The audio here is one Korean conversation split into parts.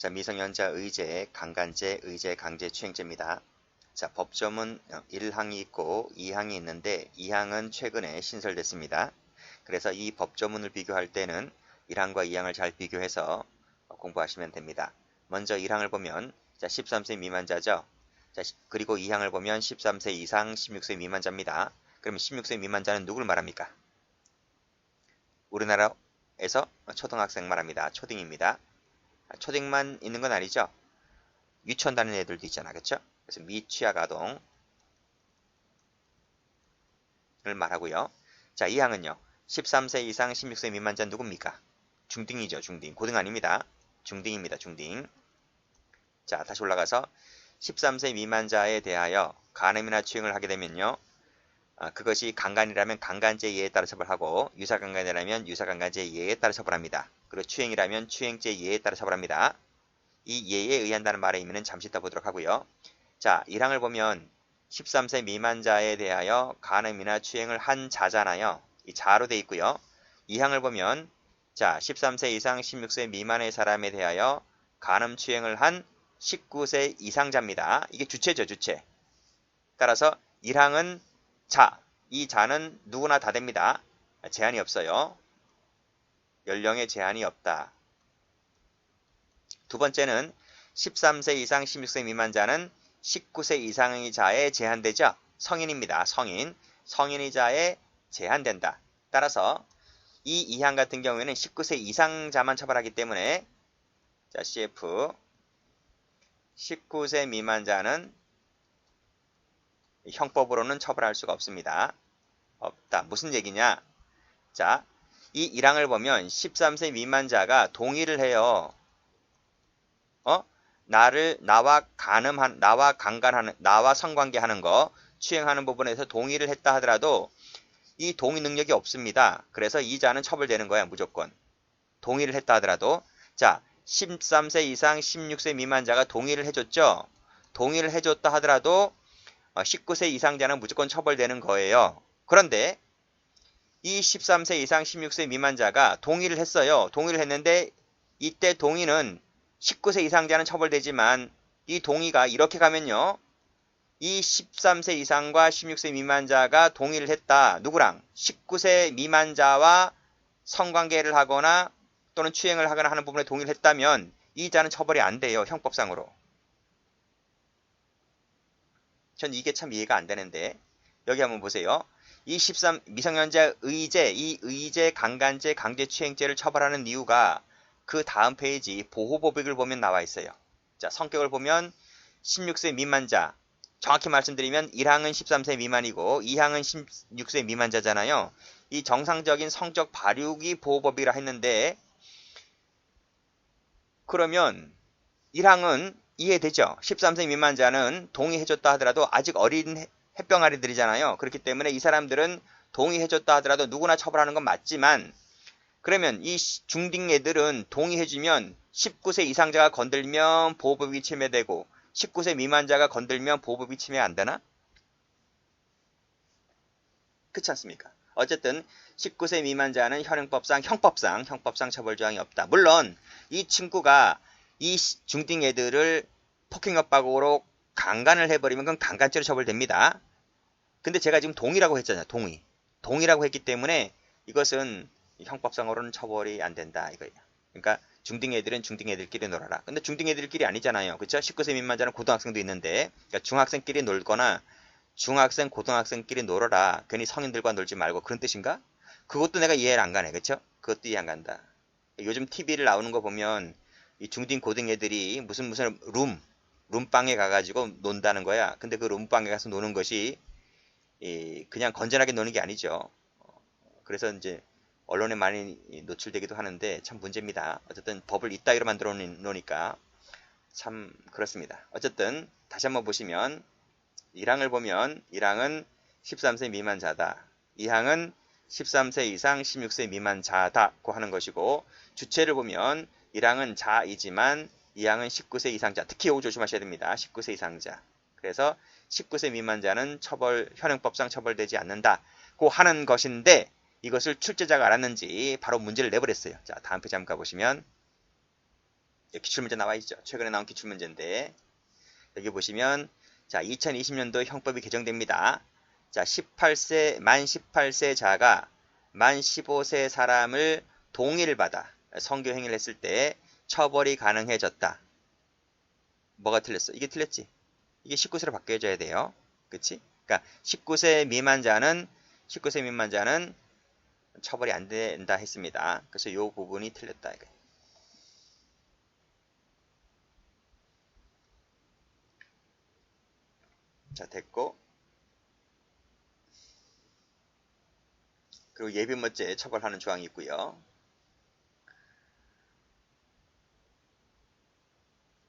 자, 미성년자 의제, 강간죄, 의제, 강제 추행죄입니다. 자, 법조문 1항이 있고 2항이 있는데 2항은 최근에 신설됐습니다. 그래서 이 법조문을 비교할 때는 1항과 2항을 잘 비교해서 공부하시면 됩니다. 먼저 1항을 보면 자, 13세 미만자죠. 자, 그리고 2항을 보면 13세 이상 16세 미만자입니다. 그러면 16세 미만자는 누굴 말합니까? 우리나라에서 초등학생 말합니다. 초딩입니다. 초딩만 있는 건 아니죠. 유치원 다니는 애들도 있잖아. 그렇죠? 그래서 미취학 아동을 말하고요. 자, 이 항은요. 13세 이상 16세 미만자 누굽니까? 중딩이죠. 중딩. 고등 아닙니다. 중딩입니다. 중딩. 자, 다시 올라가서 13세 미만자에 대하여 간음이나 추행을 하게 되면요. 아, 그것이 강간이라면 강간죄 예에 따라 처벌하고 유사강간이라면 유사강간죄 예에 따라 처벌합니다. 그리고 추행이라면 추행죄 예에 따라 처벌합니다. 이 예에 의한다는 말의 의미는 잠시 이따 보도록 하고요. 자, 1항을 보면 13세 미만자에 대하여 간음이나 추행을 한 자잖아요. 이 자로 돼 있고요. 2항을 보면 자, 13세 이상 16세 미만의 사람에 대하여 간음 추행을 한 19세 이상자입니다. 이게 주체죠, 주체. 따라서 1항은 자, 이 자는 누구나 다 됩니다. 제한이 없어요. 연령에 제한이 없다. 두 번째는 13세 이상 16세 미만자는 19세 이상의 자에 제한되죠. 성인입니다. 성인. 성인의 자에 제한된다. 따라서 이 이항 같은 경우에는 19세 이상자만 처벌하기 때문에 자 CF 19세 미만자는 형법으로는 처벌할 수가 없습니다. 없다. 무슨 얘기냐? 자, 이 1항을 보면 13세 미만자가 동의를 해요. 어? 나를 나와 간음한 나와 강간하는 나와 성관계하는 거 추행하는 부분에서 동의를 했다 하더라도 이 동의 능력이 없습니다. 그래서 이 자는 처벌되는 거야, 무조건. 동의를 했다 하더라도 자, 13세 이상 16세 미만자가 동의를 해줬죠. 동의를 해줬다 하더라도 19세 어, 이상자는 무조건 처벌되는 거예요. 그런데 이 13세 이상 16세 미만자가 동의를 했어요. 동의를 했는데 이때 동의는 19세 이상자는 처벌되지만 이 동의가 이렇게 가면요. 이 13세 이상과 16세 미만자가 동의를 했다. 누구랑? 19세 미만자와 성관계를 하거나 또는 추행을 하거나 하는 부분에 동의를 했다면 이 자는 처벌이 안 돼요. 형법상으로. 전 이게 참 이해가 안 되는데 여기 한번 보세요. 이13 미성년자 의제, 이 의제 강간죄, 강제추행죄를 처벌하는 이유가 그 다음 페이지 보호법익을 보면 나와 있어요. 자, 성격을 보면 16세 미만자, 정확히 말씀드리면 1항은 13세 미만이고 2항은 16세 미만자잖아요. 이 정상적인 성적 발육이 보호법이라 했는데 그러면 1항은 이해되죠? 13세 미만자는 동의해줬다 하더라도 아직 어린 햇병아리들이잖아요. 그렇기 때문에 이 사람들은 동의해줬다 하더라도 누구나 처벌하는 건 맞지만 그러면 이 중딩 애들은 동의해주면 19세 이상자가 건들면 보호법이 침해되고 19세 미만자가 건들면 보호법이 침해 안 되나? 그렇지 않습니까? 어쨌든 19세 미만자는 현행법상 형법상 형법상 처벌 조항이 없다. 물론 이 친구가 이 중딩 애들을 폭행협박으로 강간을 해버리면 그건 강간죄로 처벌됩니다. 근데 제가 지금 동의라고 했잖아요. 동의. 동의라고 했기 때문에 이것은 형법상으로는 처벌이 안 된다 이거예요. 그러니까 중딩 애들은 중딩 애들끼리 놀아라. 근데 중딩 애들끼리 아니잖아요. 그렇죠? 19세 미만자는 고등학생도 있는데 그러니까 중학생끼리 놀거나 중학생, 고등학생끼리 놀아라. 괜히 성인들과 놀지 말고 그런 뜻인가? 그것도 내가 이해를 안 가네. 그렇죠? 그것도 이해 안 간다. 요즘 TV를 나오는 거 보면 이 중딩 고등 애들이 무슨 무슨 룸 룸방에 가가지고 논다는 거야. 근데 그 룸방에 가서 노는 것이 이 그냥 건전하게 노는 게 아니죠. 그래서 이제 언론에 많이 노출되기도 하는데 참 문제입니다. 어쨌든 법을 이따위로 만들어 놓으니까 참 그렇습니다. 어쨌든 다시 한번 보시면 1항을 보면 1항은 13세 미만자다. 2항은 13세 이상 16세 미만자다고 하는 것이고 주체를 보면 1항은 자이지만 2항은 19세 이상자. 특히 이거 조심하셔야 됩니다. 19세 이상자. 그래서 19세 미만자는 처벌 현행법상 처벌되지 않는다고 하는 것인데 이것을 출제자가 알았는지 바로 문제를 내버렸어요. 자, 다음 페이지 한번 가보시면 여기 기출문제 나와 있죠. 최근에 나온 기출문제인데 여기 보시면 자 2020년도 형법이 개정됩니다. 자 18세 만 18세 자가 만 15세 사람을 동의를 받아 성교 행위를 했을 때 처벌이 가능해졌다. 뭐가 틀렸어? 이게 틀렸지. 이게 19세로 바뀌어져야 돼요. 그치? 그러니까 19세 미만자는 19세 미만자는 처벌이 안 된다 했습니다. 그래서 이 부분이 틀렸다. 이거. 자, 됐고. 그리고 예비모죄 처벌하는 조항이 있고요.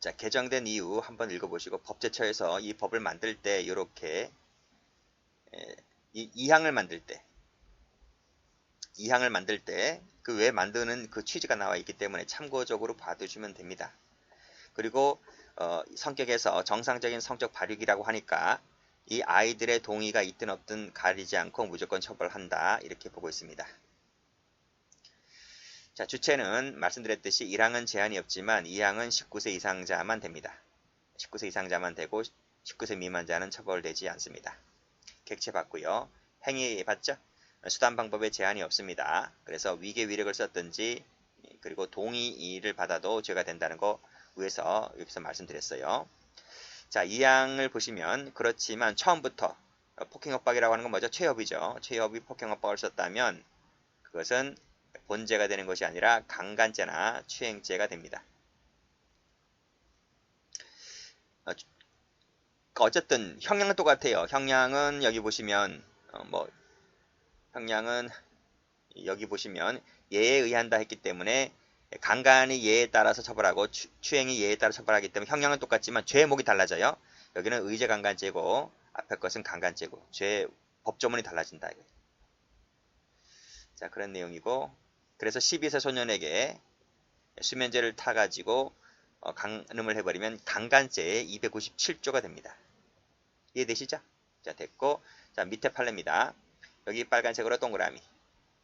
자, 개정된 이후 한번 읽어보시고 법제처에서 이 법을 만들 때 이렇게 이, 이항을 만들 때 이항을 만들 때 그 왜 만드는 그 취지가 나와 있기 때문에 참고적으로 봐두시면 됩니다. 그리고 어, 성격에서 정상적인 성적 발육이라고 하니까 이 아이들의 동의가 있든 없든 가리지 않고 무조건 처벌한다 이렇게 보고 있습니다. 자 주체는 말씀드렸듯이 1항은 제한이 없지만 2항은 19세 이상자만 됩니다. 19세 이상자만 되고 19세 미만자는 처벌되지 않습니다. 객체 받고요. 행위 받죠? 수단 방법에 제한이 없습니다. 그래서 위계 위력을 썼든지 그리고 동의를 받아도 죄가 된다는 거 위에서 여기서 말씀드렸어요. 자, 이 항을 보시면 그렇지만 처음부터 폭행 협박이라고 하는 건 뭐죠? 최협이죠. 최협이 폭행 협박을 썼다면 그것은 본죄가 되는 것이 아니라 강간죄나 추행죄가 됩니다. 어, 어쨌든 형량은 똑같아요. 형량은 여기 보시면 어, 뭐 형량은 여기 보시면 예에 의한다 했기 때문에 강간이 예에 따라서 처벌하고 추, 행이 예에 따라 처벌하기 때문에 형량은 똑같지만 죄목이 달라져요. 여기는 의제 강간죄고 앞에 것은 강간죄고 죄 법조문이 달라진다. 자 그런 내용이고 그래서 12세 소년에게 수면제를 타가지고 어, 강음을 해버리면 강간죄 297조가 됩니다. 이해되시죠? 자 됐고 자 밑에 판례입니다. 여기 빨간색으로 동그라미.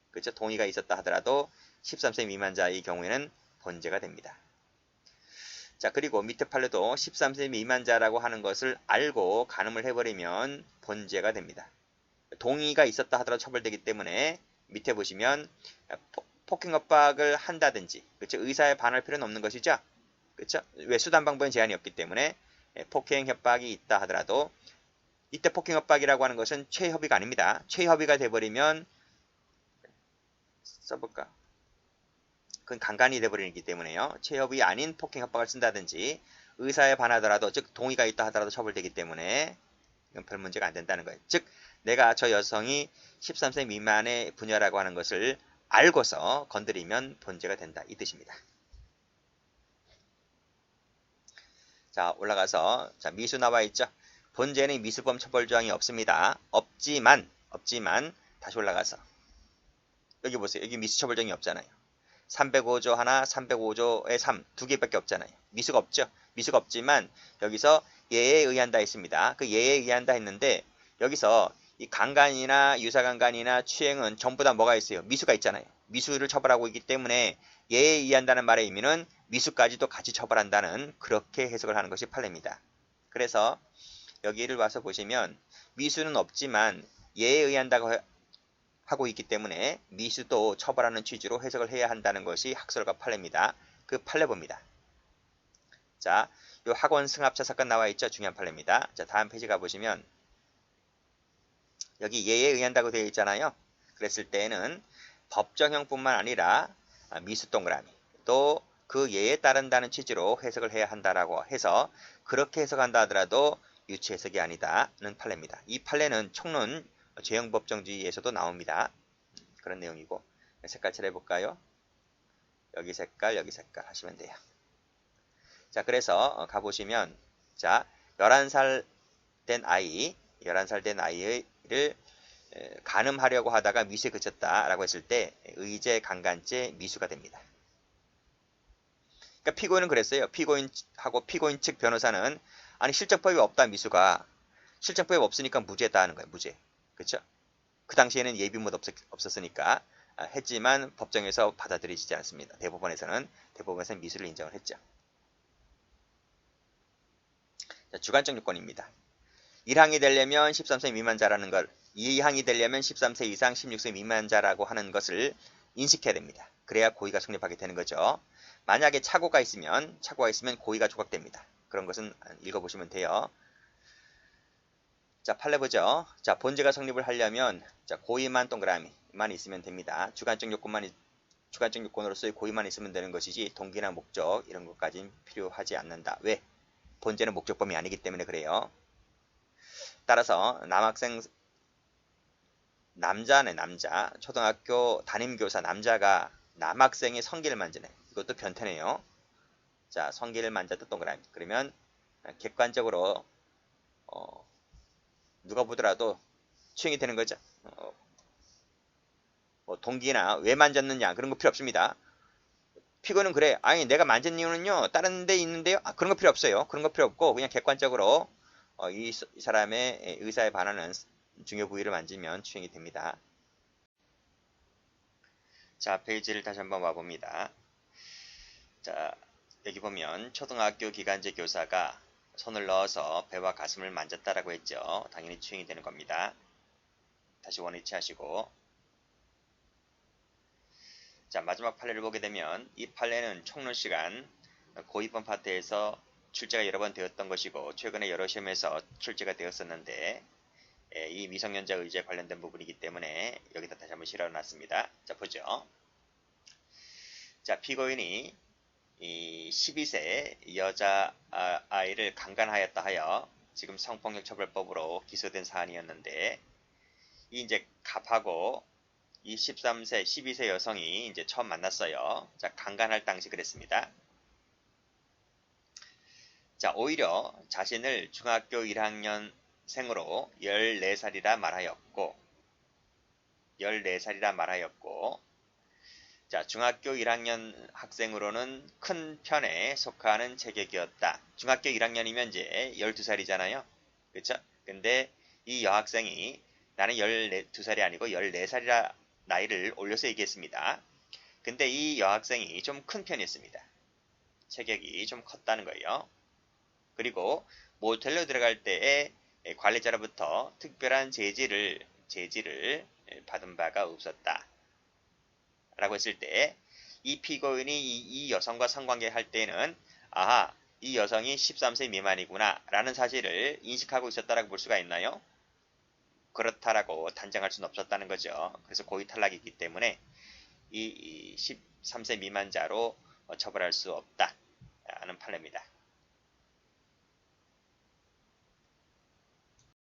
그렇죠? 동의가 있었다 하더라도 13세 미만자의 경우에는 번제가 됩니다. 자 그리고 밑에 판례도 13세 미만자라고 하는 것을 알고 간음을 해버리면 번제가 됩니다. 동의가 있었다 하더라도 처벌되기 때문에 밑에 보시면 폭행 협박을 한다든지 그렇죠? 의사에 반할 필요는 없는 것이죠. 그렇죠? 왜 수단 방법엔 제한이 없기 때문에 폭행 협박이 있다 하더라도 이때 폭행 협박이라고 하는 것은 최협의가 아닙니다. 최협의가 돼버리면 써볼까? 그건 강간이 돼버리기 때문에요. 최협의 아닌 폭행 협박을 쓴다든지 의사에 반하더라도 즉 동의가 있다 하더라도 처벌되기 때문에 이건 별 문제가 안 된다는 거예요. 즉 내가 저 여성이 13세 미만의 부녀라고 하는 것을 알고서 건드리면 본죄가 된다 이 뜻입니다. 자 올라가서 자 미수 나와 있죠. 본죄는 미수범 처벌 조항이 없습니다. 없지만 없지만 다시 올라가서 여기 보세요. 여기 미수 처벌 조항이 없잖아요. 305조 하나, 305조의 3, 두 개밖에 없잖아요. 미수가 없죠. 미수가 없지만 여기서 예에 의한다 했습니다. 그 예에 의한다 했는데 여기서 이 강간이나 유사강간이나 추행은 전부 다 뭐가 있어요? 미수가 있잖아요. 미수를 처벌하고 있기 때문에 예에 의한다는 말의 의미는 미수까지도 같이 처벌한다는 그렇게 해석을 하는 것이 판례입니다. 그래서 여기를 와서 보시면 미수는 없지만 예에 의한다고 하고 있기 때문에 미수도 처벌하는 취지로 해석을 해야 한다는 것이 학설과 판례입니다. 그 판례 봅니다. 자, 요 학원 승합차 사건 나와 있죠? 중요한 판례입니다. 자, 다음 페이지 가보시면 여기 예에 의한다고 되어 있잖아요. 그랬을 때에는 법정형뿐만 아니라 미수 동그라미 또 그 예에 따른다는 취지로 해석을 해야 한다라고 해서 그렇게 해석한다 하더라도 유치 해석이 아니다는 판례입니다. 이 판례는 총론 죄형법정주의에서도 나옵니다. 그런 내용이고 색깔 칠해볼까요? 여기 색깔 여기 색깔 하시면 돼요. 자 그래서 가보시면 자 11살 된 아이 11살 된 아이 를 가늠하려고 하다가 미수에 그쳤다라고 했을 때 의제, 강간죄, 미수가 됩니다. 그러니까 피고인은 그랬어요. 피고인하고 피고인 측 변호사는 아니 실정법이 없다 미수가 실정법이 없으니까 무죄다 하는 거예요. 무죄. 그렇그 당시에는 예비못 없었, 으니까 아, 했지만 법정에서 받아들이지 않습니다. 대법원에서는 대법원에서는 미수를 인정을 했죠. 자, 주관적 요건입니다. 1항이 되려면 13세 미만자라는 걸 2항이 되려면 13세 이상 16세 미만자라고 하는 것을 인식해야 됩니다. 그래야 고의가 성립하게 되는 거죠. 만약에 착오가 있으면 착오가 있으면 고의가 조각됩니다. 그런 것은 읽어보시면 돼요. 자, 판례 보죠. 자, 본제가 성립을 하려면 자, 고의만 동그라미만 있으면 됩니다. 주관적 요건만 있- 주관적 요건으로서의 고의만 있으면 되는 것이지 동기나 목적 이런 것까지는 필요하지 않는다. 왜? 본제는 목적범위 아니기 때문에 그래요. 따라서 남학생 남자네 남자. 초등학교 담임교사 남자가 남학생의 성기를 만지네. 이것도 변태네요. 자 성기를 만졌다 동그라미 그러면 객관적으로 어, 누가 보더라도 추행이 되는 거죠. 어, 뭐 동기나 왜 만졌느냐 그런 거 필요 없습니다. 피고는 그래. 아니 내가 만진 이유는요. 다른 데 있는데요. 아, 그런 거 필요 없어요. 그런 거 필요 없고 그냥 객관적으로 어, 이, 이 사람의 의사에 반하는 중요 부위를 만지면 추행이 됩니다. 자, 페이지를 다시 한번 와봅니다. 자, 여기 보면 초등학교 기간제 교사가 손을 넣어서 배와 가슴을 만졌다라고 했죠. 당연히 추행이 되는 겁니다. 다시 원위치 하시고 자, 마지막 판례를 보게 되면 이 판례는 총론 시간 고입번 파트에서 출제가 여러 번 되었던 것이고 최근에 여러 시험에서 출제가 되었었는데 예, 이 미성년자 의제 관련된 부분이기 때문에 여기다 다시 한번 실어놨습니다. 자 보죠. 자 피고인이 이 12세 여자 아, 아이를 강간하였다 하여 지금 성폭력 처벌법으로 기소된 사안이었는데 이 이제 갑하고 이 13세 12세 여성이 이제 처음 만났어요. 자 강간할 당시 그랬습니다. 자 오히려 자신을 중학교 1학년 생으로 14살이라 말하였고 14살이라 말하였고 자 중학교 1학년 학생으로는 큰 편에 속하는 체격이었다. 중학교 1학년이면 이제 12살이잖아요. 그렇죠? 근데 이 여학생이 나는 12살이 아니고 14살이라 나이를 올려서 얘기했습니다. 근데 이 여학생이 좀 큰 편이었습니다. 체격이 좀 컸다는 거예요. 그리고 모텔로 들어갈 때에 관리자로부터 특별한 제지를 제지를 받은 바가 없었다. 라고 했을 때 이 피고인이 이, 이 여성과 성관계 할 때는 아하 이 여성이 13세 미만이구나 라는 사실을 인식하고 있었다라고 볼 수가 있나요? 그렇다라고 단정할 수는 없었다는 거죠. 그래서 고의 탈락이기 때문에 이, 이 13세 미만자로 처벌할 수 없다. 하는 판례입니다.